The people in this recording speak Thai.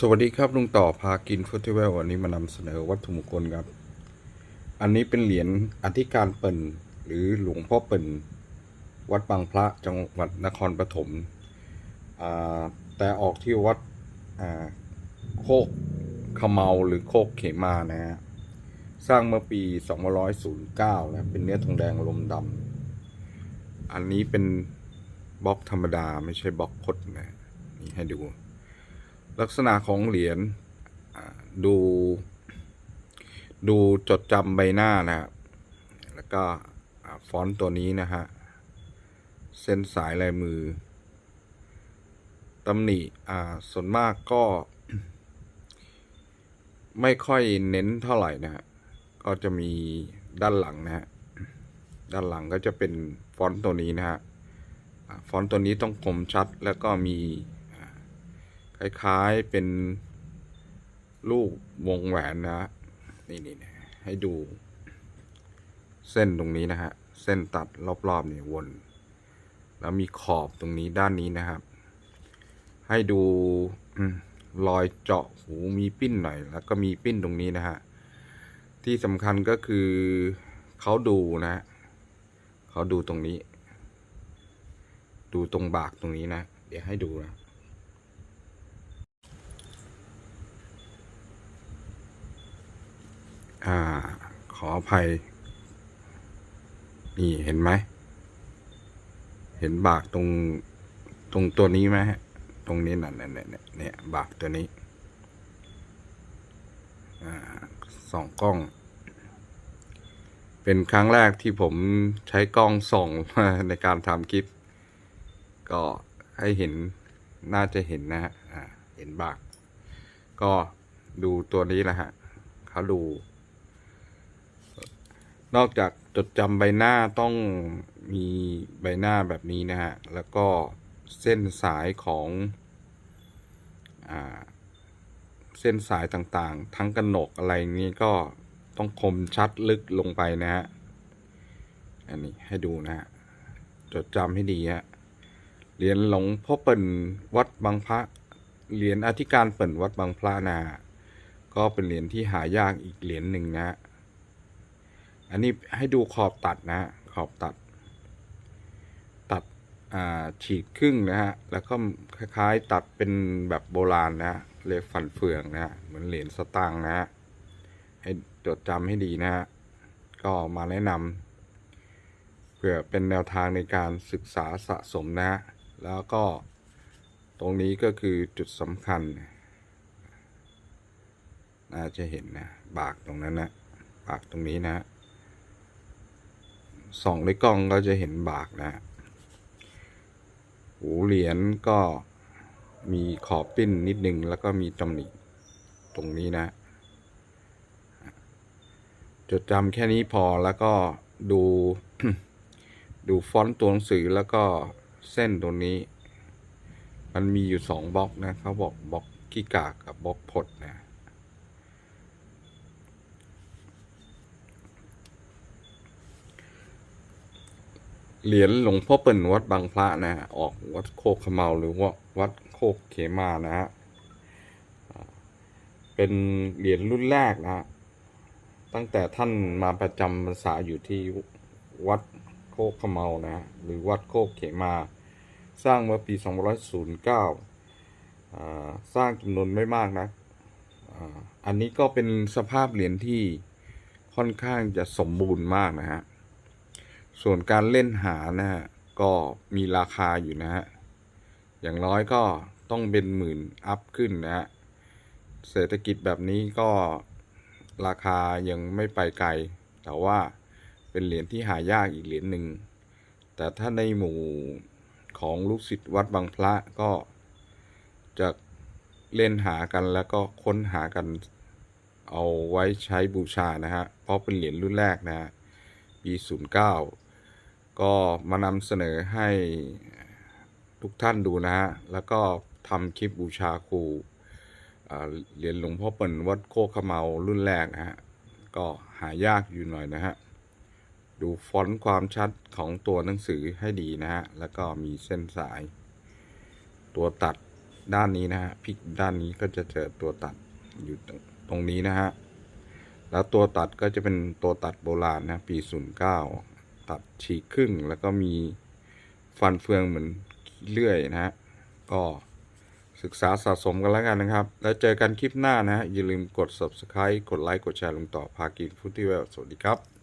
สวัสดีครับลุงต่อพากินฟุตเวลวันนี้มานำเสนอวัตถุมงคลครับ อันนี้เป็นเหรียญอธิการเปิ่นหรือหลวงพ่อเปิ่นวัดบางพระจังหวัดนครปฐมแต่ออกที่วัดโคกขมเมาหรือโคกเขมานะฮะสร้างเมื่อปี 2509 นะเป็นเนื้อทองแดงลมดำอันนี้เป็นบล็อกธรรมดาไม่ใช่บล็อกพดนะนี่ให้ดู ลักษณะของเหรียญดู ดูจดจำใบหน้านะครับแล้วก็ฟอนต์ตัวนี้นะฮะ เส้นสายลายมือตำหนิอ่าส่วนมากก็ ไม่ค่อยเน้นเท่าไหร่นะฮะ ก็จะมีด้านหลังนะฮะ ด้านหลังก็จะเป็นฟอนต์ตัวนี้นะฮะ ฟอนต์ตัวนี้ต้องคมชัดแล้วก็มี คล้ายๆเป็นลูกวงแหวนนะนี่นี่ให้ดู เส้นตรงนี้นะฮะ เส้นตัดรอบๆเนี่ยวน แล้วมีขอบตรงนี้ด้านนี้นะครับ ให้ดูรอยเจาะหูมีปิ้นหน่อย แล้วก็มีปิ้นตรงนี้นะฮะ ที่สำคัญก็คือเขาดูนะฮะเขาดูตรงนี้ ดูตรงบากตรงนี้นะ เดี๋ยวให้ดูนะ อ่า ขออภัย นี่เห็นไหม เห็นบากตรงตรงตัวนี้ไหมฮะ ตรงนี้นั่นเนี่ยเนี่ยเนี่ยบากตัวนี้อ่าสองกล้อง เป็นครั้งแรกที่ผมใช้กล้องส่องในการทำคลิป ก็ให้เห็นน่าจะเห็นนะฮะเห็นบาก ก็ดูตัวนี้แหละฮะเขาดู นอกจากจดจำใบหน้าต้องมีใบหน้าแบบนี้นะฮะ แล้วก็เส้นสายของอเส้นสายต่างๆ ทั้งกระหนกอะไรนี้ก็ต้องคมชัดลึกลงไปนะฮะ อันนี้ให้ดูนะฮะ จดจำให้ดีฮะ เหรียญหลวงพ่อเปิ่นวัดบางพระ เหรียญอธิการเปิ่นวัดบางพระนะฮะก็เป็นเหรียญที่หายากอีกเหรียญหนึ่งนะฮะ อันนี้ให้ดูขอบตัดนะฮะขอบตัด ตัดฉีกครึ่งนะฮะ แล้วก็คล้ายๆตัดเป็นแบบโบราณนะเรียกฟันเฟืองนะฮะ เหมือนเหรียญสตางค์นะฮะ ให้จดจำให้ดีนะฮะ ก็มาแนะนำเพื่อเป็นแนวทางในการศึกษาสะสมนะฮะ แล้วก็ตรงนี้ก็คือจุดสำคัญ น่าจะเห็นนะ บากตรงนั้นนะบากตรงนี้นะฮะ ส่องในกล้องก็จะเห็นบากนะหูเหรียญก็มีขอบปิ้นนิดนึง แล้วก็มีตำหนิตรงนี้นะ จดจำแค่นี้พอแล้วก็ดู ดูฟอนต์ตัวหนังสือแล้วก็เส้นตรงนี้ มันมีอยู่สองบล็อกนะเขาบอกบล็อกขี้กากกับบล็อกพดนะ เหรียญหลวงพ่อเปิ่นวัดบางพระนะฮะออกวัดโคกขมเมาหรือว่าวัดโคกเขมานะฮะเป็นเหรียญรุ่นแรกนะฮะตั้งแต่ท่านมาประจำพรรษาอยู่ที่วัดโคกขมเมานะฮะหรือวัดโคกเขมา สร้างเมื่อปี 2509อ่าสร้างจำนวนไม่มากนะอ่าอันนี้ก็เป็นสภาพเหรียญที่ค่อนข้างจะสมบูรณ์มากนะฮะ ส่วนการเล่นหานะฮะก็มีราคาอยู่นะฮะ อย่างน้อยก็ต้องเป็นหมื่นอัพขึ้นนะฮะ เศรษฐกิจแบบนี้ก็ราคายังไม่ไปไกล แต่ว่าเป็นเหรียญที่หายากอีกเหรียญหนึ่ง แต่ถ้าในหมู่ของลูกศิษย์วัดบางพระก็จะเล่นหากันแล้วก็ค้นหากันเอาไว้ใช้บูชานะฮะ เพราะเป็นเหรียญรุ่นแรกนะฮะปี09 ก็มานำเสนอให้ทุกท่านดูนะฮะ แล้วก็ทำคลิปบูชาครูเหรียญหลวงพ่อเปิ่นวัดโคกเขมารุ่นแรกนะฮะ ก็หายากอยู่หน่อยนะฮะ ดูฟอนต์ความชัดของตัวหนังสือให้ดีนะฮะ แล้วก็มีเส้นสาย ตัวตัดด้านนี้นะฮะพลิกด้านนี้ก็จะเจอตัวตัดอยู่ตรงตรงนี้นะฮะ แล้วตัวตัดก็จะเป็นตัวตัดโบราณนะปี 09 ตัดฉีกครึ่ง แล้วก็มีฟันเฟืองเหมือนเลื่อยนะฮะก็ศึกษาสะสมกันแล้วกันนะครับ แล้วเจอกันคลิปหน้านะฮะอย่าลืมกด subscribe กดไลค์กดแชร์ลงต่อพากินฟุตที่เวลสวัสดีครับ